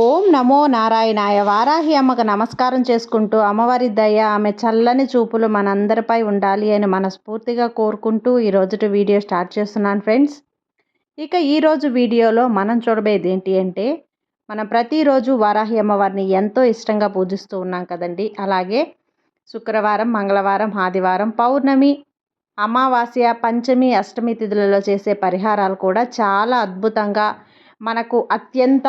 ఓం నమో నారాయణాయ వారాహి అమ్మకు నమస్కారం చేసుకుంటూ అమ్మవారి దయ ఆమె చల్లని చూపులు మనందరిపై ఉండాలి అని మనస్ఫూర్తిగా కోరుకుంటూ ఈరోజు వీడియో స్టార్ట్ చేస్తున్నాను ఫ్రెండ్స్. ఇక ఈరోజు వీడియోలో మనం చూడబోయేది ఏంటి అంటే మనం ప్రతిరోజు వారాహి అమ్మవారిని ఎంతో ఇష్టంగా పూజిస్తూ ఉన్నాం కదండి. అలాగే శుక్రవారం మంగళవారం ఆదివారం పౌర్ణమి అమావాస్య పంచమి అష్టమి తిథులలో చేసే పరిహారాలు కూడా చాలా అద్భుతంగా మనకు అత్యంత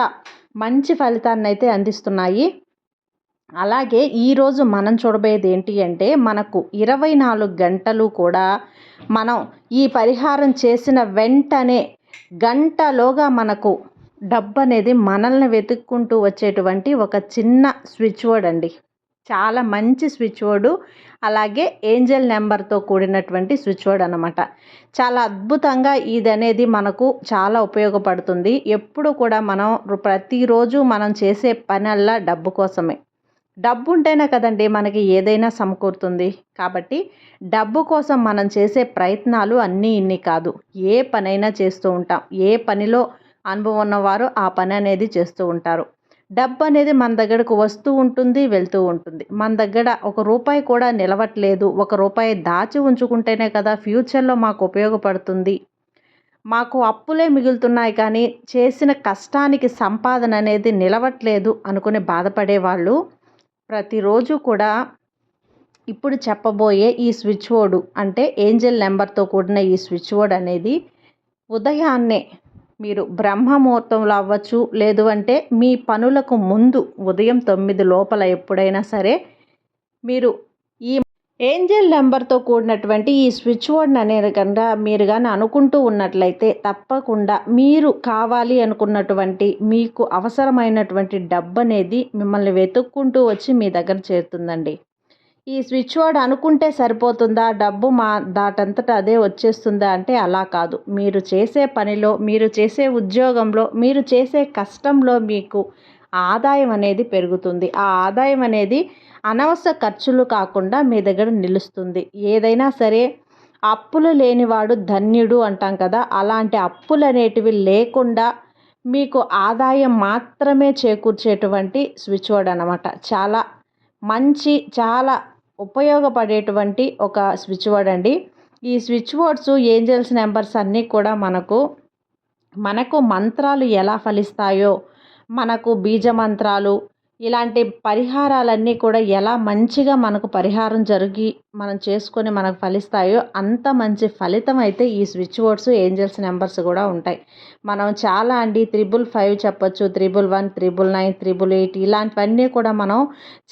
మంచి ఫలితాన్ని అయితే అందిస్తున్నాయి. అలాగే ఈరోజు మనం చూడబోయేది ఏంటి అంటే మనకు ఇరవై నాలుగు గంటలు కూడా మనం ఈ పరిహారం చేసిన వెంటనే గంటలోగా మనకు డబ్బు అనేది మనల్ని వెతుక్కుంటూ వచ్చేటువంటి ఒక చిన్న స్విచ్ వర్డ్ అండి. చాలా మంచి స్విచ్ బోర్డు అలాగే ఏంజల్ నెంబర్తో కూడినటువంటి స్విచ్ బోర్డ్ అనమాట చాలా అద్భుతంగా ఇది అనేది మనకు చాలా ఉపయోగపడుతుంది. ఎప్పుడు కూడా మనం ప్రతిరోజు మనం చేసే పనల్లా డబ్బు కోసమే. డబ్బు ఉంటేనే కదండి మనకి ఏదైనా సమకూరుతుంది. కాబట్టి డబ్బు కోసం మనం చేసే ప్రయత్నాలు అన్నీ ఇన్ని కాదు. ఏ పనైనా చేస్తూ ఉంటాం. ఏ పనిలో అనుభవం ఉన్నవారు ఆ పని అనేది చేస్తూ ఉంటారు. డబ్బు అనేది మన దగ్గరకు వస్తూ ఉంటుంది వెళ్తూ ఉంటుంది. మన దగ్గర ఒక రూపాయి కూడా నిలవట్లేదు. ఒక రూపాయి దాచి ఉంచుకుంటేనే కదా ఫ్యూచర్లో మాకు ఉపయోగపడుతుంది. మాకు అప్పులే మిగులుతున్నాయి కానీ చేసిన కష్టానికి సంపాదన అనేది నిలవట్లేదు అనుకుని బాధపడే వాళ్ళు ప్రతిరోజు కూడా ఇప్పుడు చెప్పబోయే ఈ స్విచ్ బోర్డు అంటే ఏంజల్ నెంబర్తో కూడిన ఈ స్విచ్ బోర్డ్ అనేది ఉదయాన్నే మీరు బ్రహ్మముహూర్తంలో అవ్వచ్చు లేదు అంటే మీ పనులకు ముందు ఉదయం తొమ్మిది లోపల ఎప్పుడైనా సరే మీరు ఈ ఏంజల్ నెంబర్తో కూడినటువంటి ఈ స్విచ్ బోర్డ్ అనేది కనుక మీరు కానీ అనుకుంటూ ఉన్నట్లయితే తప్పకుండా మీరు కావాలి అనుకున్నటువంటి మీకు అవసరమైనటువంటి డబ్బు అనేది మిమ్మల్ని వెతుక్కుంటూ వచ్చి మీ దగ్గర చేరుతుందండి. ఈ స్విచ్ బోర్డ్ అనుకుంటే సరిపోతుందా? డబ్బు మా దాటంతట అదే వచ్చేస్తుందా అంటే అలా కాదు. మీరు చేసే పనిలో మీరు చేసే ఉద్యోగంలో మీరు చేసే కష్టంలో మీకు ఆదాయం అనేది పెరుగుతుంది. ఆ ఆదాయం అనేది అనవసర ఖర్చులు కాకుండా మీ దగ్గర నిలుస్తుంది. ఏదైనా సరే అప్పులు లేనివాడు ధన్యుడు అంటాం కదా. అలాంటి అప్పులు అనేటివి లేకుండా మీకు ఆదాయం మాత్రమే చేకూర్చేటువంటి స్విచ్ బోర్డ్ అనమాట చాలా మంచి చాలా ఉపయోగపడేటువంటి ఒక స్విచ్ బోర్డ్ అండి. ఈ స్విచ్ బోర్డ్స్ ఏంజల్స్ నెంబర్స్ అన్నీ కూడా మనకు మనకు మంత్రాలు ఎలా ఫలిస్తాయో మనకు బీజ మంత్రాలు ఇలాంటి పరిహారాలన్నీ కూడా ఎలా మంచిగా మనకు పరిహారం జరిగి మనం చేసుకొని మనకు ఫలిస్తాయో అంత మంచి ఫలితం అయితే ఈ స్విచ్ బోర్డ్స్ ఏంజల్స్ నెంబర్స్ కూడా ఉంటాయి. మనం చాలా అండి త్రిబుల్ ఫైవ్ చెప్పొచ్చు triple one triple nine triple eight ఇలాంటివన్నీ కూడా మనం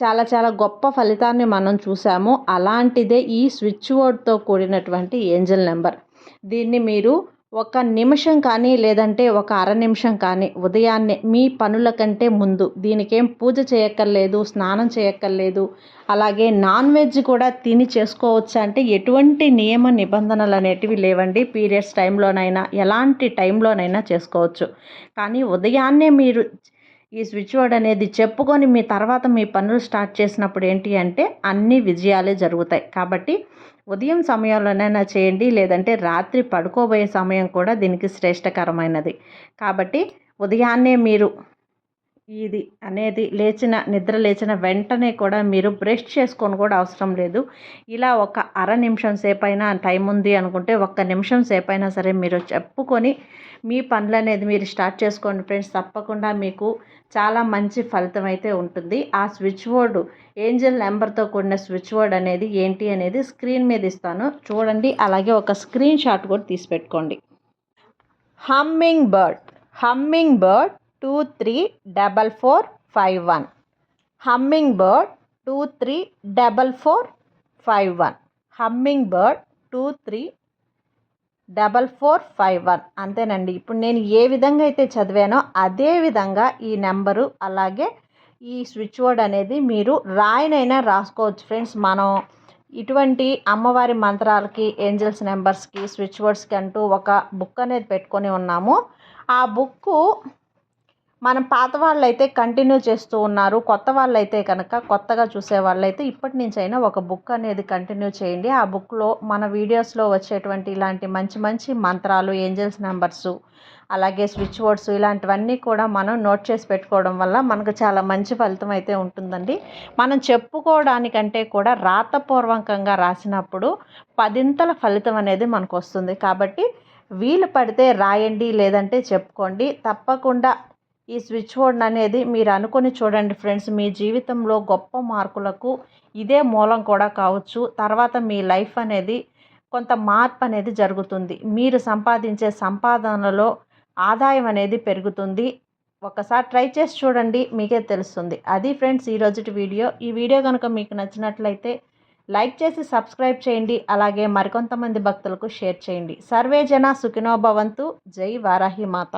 చాలా చాలా గొప్ప ఫలితాన్ని మనం చూసాము. అలాంటిదే ఈ స్విచ్ బోర్డ్తో కూడినటువంటి ఏంజల్ నెంబర్. దీన్ని మీరు ఒక నిమిషం కానీ లేదంటే ఒక అర నిమిషం కానీ ఉదయాన్నే మీ పనుల కంటే ముందు దీనికేం పూజ చేయక్కర్లేదు స్నానం చేయక్కర్లేదు అలాగే నాన్ వెజ్ కూడా తిని చేసుకోవచ్చు అంటే ఎటువంటి నియమ నిబంధనలు అనేటివి లేవండి. పీరియడ్స్ టైంలోనైనా ఎలాంటి టైంలోనైనా చేసుకోవచ్చు. కానీ ఉదయాన్నే మీరు ఈ స్విచ్ బోర్డ్ అనేది చెప్పుకొని మీ తర్వాత మీ పనులు స్టార్ట్ చేసినప్పుడు ఏంటి అంటే అన్ని విజయాలే జరుగుతాయి. కాబట్టి ఉదయం సమయంలోనైనా చేయండి లేదంటే రాత్రి పడుకోబోయే సమయం కూడా దీనికి శ్రేష్టకరమైనది. కాబట్టి ఉదయాన్నే మీరు ఇది అనేది లేచిన నిద్ర లేచిన వెంటనే కూడా మీరు బ్రష్ చేసుకొని కూడా అవసరం లేదు. ఇలా ఒక అర నిమిషం సేపైనా టైం ఉంది అనుకుంటే ఒక్క నిమిషం సేపైనా సరే మీరు చెప్పుకొని మీ పనులు అనేది మీరు స్టార్ట్ చేసుకోండి ఫ్రెండ్స్. తప్పకుండా మీకు చాలా మంచి ఫలితం అయితే ఉంటుంది. ఆ స్విచ్ బోర్డు ఏంజల్ నెంబర్తో కూడిన స్విచ్ బోర్డ్ అనేది ఏంటి అనేది స్క్రీన్ మీద ఇస్తాను. చూడండి అలాగే ఒక స్క్రీన్ షాట్ కూడా తీసి పెట్టుకోండి. Hummingbird hummingbird two three double four five one hummingbird two three double four five one hummingbird two three double four five one అంతేనండి. ఇప్పుడు నేను ఏ విధంగా అయితే చదివానో అదే విధంగా ఈ నెంబరు అలాగే ఈ స్విచ్ బోర్డ్ అనేది మీరు రాయినైనా రాసుకోవచ్చు ఫ్రెండ్స్. మనం ఇటువంటి అమ్మవారి మంత్రాలకి ఏంజల్స్ నెంబర్స్కి స్విచ్ బోర్డ్స్కి అంటూ ఒక బుక్ అనేది పెట్టుకొని ఉన్నాము. ఆ బుక్కు మనం పాత వాళ్ళైతే కంటిన్యూ చేస్తూ ఉన్నారు. కొత్త వాళ్ళైతే కనుక కొత్తగా చూసే వాళ్ళైతే ఇప్పటి నుంచైనా ఒక బుక్ అనేది కంటిన్యూ చేయండి. ఆ బుక్లో మన వీడియోస్లో వచ్చేటువంటి ఇలాంటి మంచి మంచి మంత్రాలు ఏంజల్స్ నెంబర్సు అలాగే స్విచ్ బోర్డ్స్ ఇలాంటివన్నీ కూడా మనం నోట్ చేసి పెట్టుకోవడం వల్ల మనకు చాలా మంచి ఫలితం అయితే ఉంటుందండి. మనం చెప్పుకోవడానికంటే కూడా రాతపూర్వకంగా రాసినప్పుడు పదింతల ఫలితం అనేది మనకు వస్తుంది. కాబట్టి వీలు పడితే రాయండి లేదంటే చెప్పుకోండి. తప్పకుండా ఈ స్విచ్ బోర్డ్ అనేది మీరు అనుకొని చూడండి ఫ్రెండ్స్ మీ జీవితంలో గొప్ప మార్కులకు ఇదే మూలం కూడా కావచ్చు. తర్వాత మీ లైఫ్ అనేది కొంత మార్పు అనేది జరుగుతుంది. మీరు సంపాదించే సంపాదనలో ఆదాయం అనేది పెరుగుతుంది. ఒకసారి ట్రై చేసి చూడండి మీకే తెలుస్తుంది. అది ఫ్రెండ్స్ ఈరోజుటి వీడియో. ఈ వీడియో కనుక మీకు నచ్చినట్లయితే లైక్ చేసి సబ్స్క్రైబ్ చేయండి. అలాగే మరికొంతమంది భక్తులకు షేర్ చేయండి. సర్వే జన సుఖినోభవంతు జై వారాహి మాత.